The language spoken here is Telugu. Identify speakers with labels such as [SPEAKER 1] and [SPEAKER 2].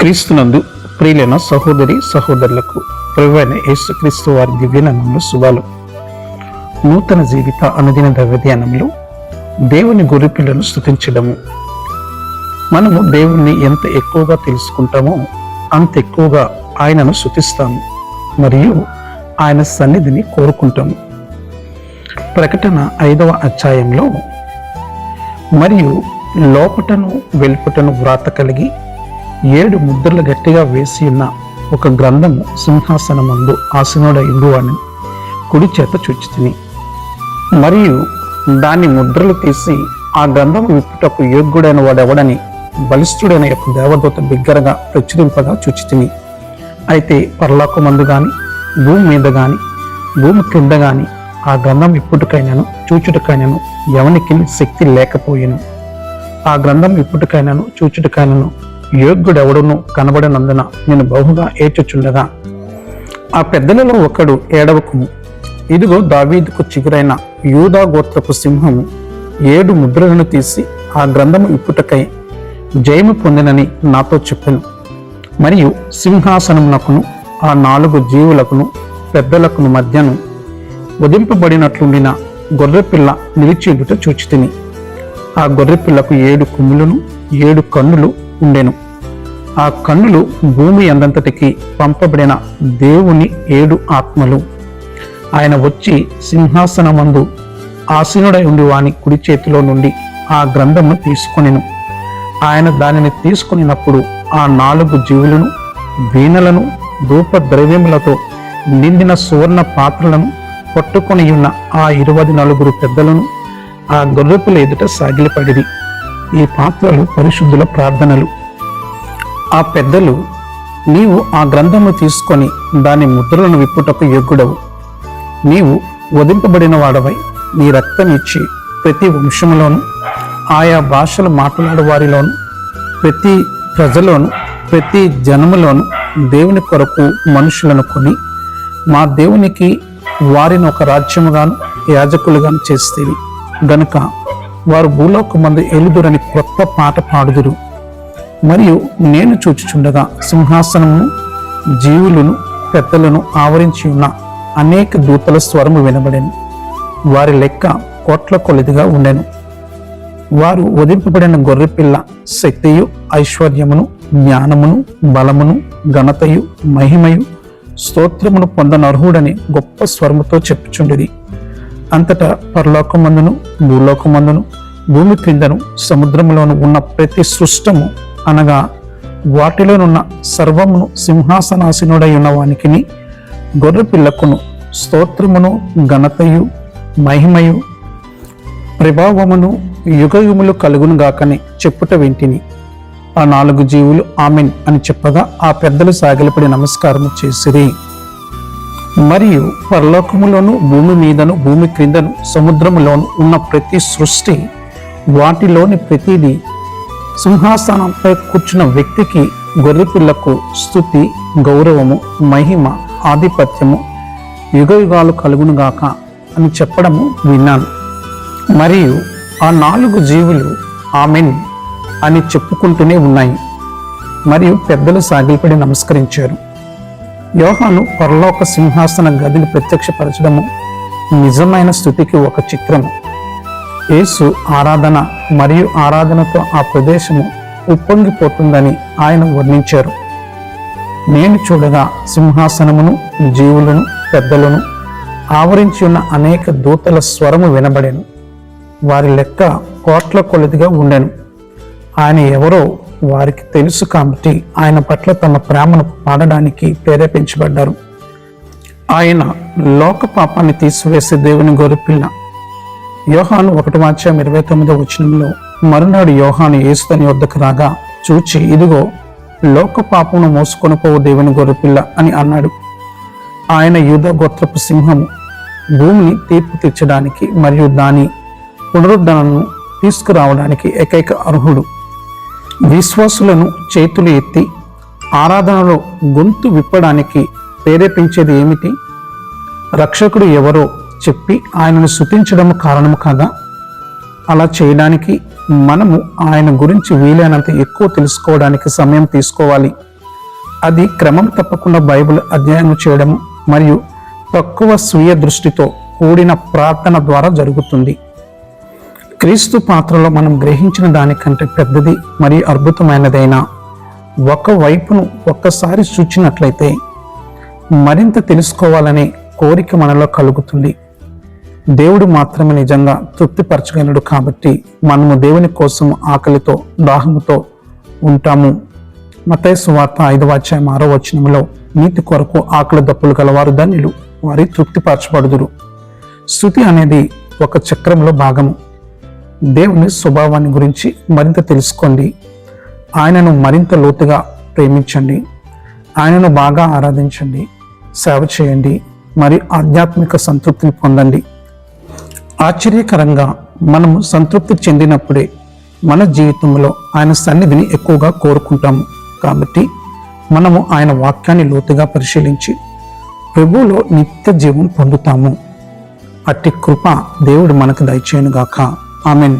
[SPEAKER 1] క్రీస్తునందు ప్రియులైన సహోదరి సహోదరులకు ప్రభువైన యేసుక్రీస్తు వారి దివ్యనామంలో శుభాలు. నూతన జీవిత అనుదిన ద్రవ్యధ్యానంలో దేవుని గొర్రెపిల్లను స్థుతించడము మనము దేవుణ్ణి ఎంత ఎక్కువగా తెలుసుకుంటామో అంత ఎక్కువగా ఆయనను శుతిస్తాము మరియు ఆయన సన్నిధిని కోరుకుంటాము. ప్రకటన ఐదవ అధ్యాయంలో మరియు లోపటను వెలుపటను వ్రాత కలిగి ఏడు ముద్రలు గట్టిగా వేసి ఉన్న ఒక గ్రంథము సింహాసనమందు ఆసనుడ ఇందువాని కుడి చేత చుచ్చితిని మరియు దాన్ని ముద్రలు తీసి ఆ గ్రంథం విప్పుటకు యోగ్యుడైన వాడెవడని బలిష్ఠుడైన యొక్క దేవదూత బిగ్గరగా ప్రచురింపగా చుచితిని. అయితే పరలోకమందు గాని భూమి మీద గాని భూమి క్రింద గాని ఆ గ్రంథం ఇప్పుటికైనాను చూచుటకైనాను ఎవనికి శక్తి లేకపోయాను. ఆ గ్రంథం ఇప్పుటికైనాను చూచుటకైనాను యోగ్యుడెవడును కనబడినందున నేను బహుగా ఏచుచుండగా ఆ పెద్దలలో ఒకడు ఏడవకు ఇదిగో దావీదుకు చిగురైన యూదా గోత్రపు సింహము ఏడు ముద్రలను తీసి ఆ గ్రంథము ఇప్పుటకై జయము పొందినని నాతో చెప్పాను. మరియు సింహాసనమునకును ఆ నాలుగు జీవులకును పెద్దలకును మధ్యను ఉదింపబడినట్లుండిన గొర్రెపిల్ల నిలిచియుట చూచితిని. ఆ గొర్రెపిల్లకు ఏడు కొమ్ములను ఏడు కన్నులు ఉండెను. ఆ కన్నులు భూమి అందంతటికి పంపబడిన దేవుని ఏడు ఆత్మలు. ఆయన వచ్చి సింహాసనమందు ఆసీనుడై ఉండి వాని కుడి చేతిలో నుండి ఆ గ్రంథమును తీసుకొనెను. ఆయన దానిని తీసుకొనినప్పుడు ఆ నాలుగు జీవులను వీణలను ధూప ద్రవ్యములతో నిండిన సువర్ణ పాత్రలను పట్టుకొని ఉన్న ఆ ఇరవై నలుగురు పెద్దలను ఆ గొర్రెపుల ఎదుట సాగిలిపడిది ఈ పాత్రలు పరిశుద్ధుల ప్రార్థనలు. ఆ పెద్దలు నీవు ఆ గ్రంథము తీసుకొని దాని ముద్రలను విప్పుటకు యోగ్యుడవు. నీవు వదింపబడిన వాడవై నీ రక్తం ఇచ్చి ప్రతి వంశములోను ఆయా భాషలు మాట్లాడే వారిలోను ప్రతి ప్రజలోను ప్రతి జనములోను దేవుని కొరకు మనుషులను కొని మా దేవునికి వారిని ఒక రాజ్యముగాను యాజకులుగాను చేస్తేవి. గనుక వారు భూలోకమందు ఎలుదురని కొత్త పాట పాడుదురు. మరియు నేను చూచుచుండగా సింహాసనమును జీవులను పెద్దలను ఆవరించి ఉన్న అనేక దూతల స్వరము వినబడెను. వారి లెక్క కోట్ల కొలిదిగా ఉండెను. వారు వదింపబడిన గొర్రెపిల్ల శక్తియు ఐశ్వర్యమును జ్ఞానమును బలమును ఘనతయు మహిమయు స్తోత్రమును పొందనర్హుడని గొప్ప స్వరముతో చెప్పుచుండిది అంతటా పరలోకమందును భూలోకమందును భూమి క్రిందను సముద్రములోను ఉన్న ప్రతి సృష్టము అనగా వాటిలోనున్న సర్వమును సింహాసనాసీనుడై ఉన్న వానికిని గొర్రె పిల్లకును స్తోత్రమును ఘనతయు మహిమయు ప్రభావమును యుగయుములు కలుగును గాకని చెప్పుట వింటిని. ఆ నాలుగు జీవులు ఆమెన్ అని చెప్పగా ఆ పెద్దలు సాగిలపడి నమస్కారము చేసిరి. మరియు పరలోకములోను భూమి మీదను భూమి క్రిందను సముద్రములోను ఉన్న ప్రతి సృష్టి వాటిలోని ప్రతిదీ సింహాసనంపై కూర్చున్న వ్యక్తికి గొర్రెపిల్లకు స్థుతి గౌరవము మహిమ ఆధిపత్యము యుగ యుగాలు కలుగునుగాక అని చెప్పడము విన్నాను. మరియు ఆ నాలుగు జీవులు ఆమెన్ అని చెప్పుకుంటూనే ఉన్నాయి. మరియు పెద్దలు సాగిలిపడి నమస్కరించారు. యోహాను పరలోక సింహాసన గదిని ప్రత్యక్షపరచడము నిజమైన స్థుతికి ఒక చిత్రము. యేసు ఆరాధన మరియు ఆరాధనతో ఆ ప్రదేశము ఉప్పొంగిపోతుందని ఆయన వర్ణించారు. నేను చూడగా సింహాసనమును జీవులను పెద్దలను ఆవరించి ఉన్న అనేక దూతల స్వరము వినబడాను. వారి లెక్క కోట్ల కొలదిగా ఉండెను. ఆయన ఎవరో వారికి తెలుసు కాబట్టి ఆయన పట్ల తమ ప్రేమను పాడడానికి ప్రేరేపించబడ్డారు. ఆయన లోక పాపాన్ని తీసివేసే దేవుని గొర్రెపిల్ల యోహాను ఒకటి వాచ్యం ఇరవై తొమ్మిదో వచనంలో మరునాడు యోహాను ఏసుతని వద్దకు రాగా చూచి ఇదిగో లోక పాపమును మోసుకొని పోవు దేవుని గొర్రెపిల్ల అని అన్నాడు. ఆయన యూద గోత్రపు సింహము భూమిని తీర్పు తీర్చడానికి మరియు దాని పునరుద్ధరణను తీసుకురావడానికి ఏకైక అర్హుడు. విశ్వాసులను చేతులు ఎత్తి ఆరాధనలో గొంతు విప్పడానికి ప్రేరేపించేది ఏమిటి? రక్షకుడు ఎవరో చెప్పి ఆయనను శుతించడం కారణం కాదా? అలా చేయడానికి మనము ఆయన గురించి వీలైనంత ఎక్కువ తెలుసుకోవడానికి సమయం తీసుకోవాలి. అది క్రమం తప్పకుండా బైబిల్ అధ్యయనం చేయడం మరియు తక్కువ స్వీయ దృష్టితో కూడిన ప్రార్థన ద్వారా జరుగుతుంది. క్రీస్తు పాత్రలో మనం గ్రహించిన దానికంటే పెద్దది మరియు అద్భుతమైనదైన ఒక వైపును ఒక్కసారి చూచినట్లయితే మరింత తెలుసుకోవాలనే కోరిక మనలో కలుగుతుంది. దేవుడు మాత్రమే నిజంగా తృప్తిపరచగలడు కాబట్టి మనము దేవుని కోసం ఆకలితో దాహముతో ఉంటాము. మతేసు వార్త ఐదవ అధ్యాయం ఆరో వచనంలో నీతి కొరకు ఆకలి దప్పులు గలవారు ధన్యులు వారి తృప్తిపరచబడుదురు. శృతి అనేది ఒక చక్రంలో భాగము. దేవుని స్వభావాన్ని గురించి మరింత తెలుసుకోండి. ఆయనను మరింత లోతుగా ప్రేమించండి. ఆయనను బాగా ఆరాధించండి. సేవ చేయండి. మరియు ఆధ్యాత్మిక సంతృప్తిని పొందండి. ఆశ్చర్యకరంగా మనము సంతృప్తి చెందినప్పుడే మన జీవితంలో ఆయన సన్నిధిని ఎక్కువగా కోరుకుంటాము కాబట్టి మనము ఆయన వాక్యాన్ని లోతుగా పరిశీలించి ప్రభువులో నిత్య జీవం పొందుతాము. అట్టి కృప దేవుడు మనకు దయచేయనుగాక. ఆమెన్